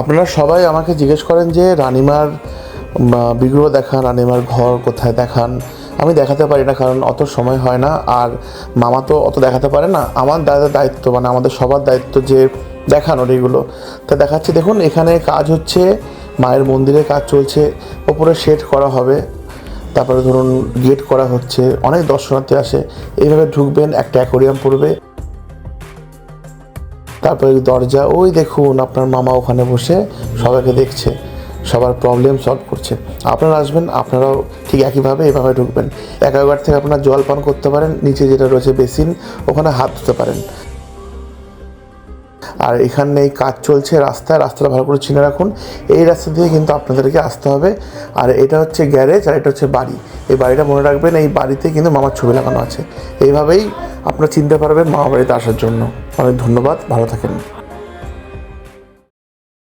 আপনারা সবাই আমাকে জিজ্ঞেস করেন যে, রানিমার বিগ্রহ দেখান, রানিমার ঘর কোথায় দেখান? আমি দেখাতে পারি না, কারণ অত সময় হয় না। আর মামা তো অত দেখাতে পারে না। আমার দাদার দায়িত্ব মানে আমাদের সবার দায়িত্ব যে দেখানোর এগুলো তা দেখাচ্ছি, দেখুন, এখানে কাজ হচ্ছে, মায়ের মন্দিরে কাজ চলছে, ওপরে শেড করা হবে, তারপরে ধরুন গেট করা হচ্ছে, অনেক দর্শনার্থী আসে। এইভাবে ঢুকবেন, একটা অ্যাকোরিয়াম পড়বে। তারপরে দরজা, ওই দেখুন আপনার মামা ওখানে বসে সবাইকে দেখছে, সবার প্রবলেম সলভ করছে। আপনারা আসবেন, আপনারাও ঠিক একইভাবে এভাবে ঢুকবেন। অ্যাকোয়াগার্ড থেকে আপনারা জল পান করতে পারেন, নিচে যেটা রয়েছে বেসিন, ওখানে হাত ধুতে পারেন। আর এখানে এই কাজ চলছে রাস্তায়, রাস্তাটা ভালো করে চিনে রাখুন। এই রাস্তা দিয়ে কিন্তু আপনাদেরকে আসতে হবে। আর এটা হচ্ছে গ্যারেজ আর এটা হচ্ছে বাড়ি। এই বাড়িটা মনে রাখবেন, এই বাড়িতে কিন্তু মামার ছবি লাগানো আছে। এইভাবেই আপনারা চিনতে পারবেন মামা বাড়িতে আসার জন্য। অনেক ধন্যবাদ ভালো থাকেন।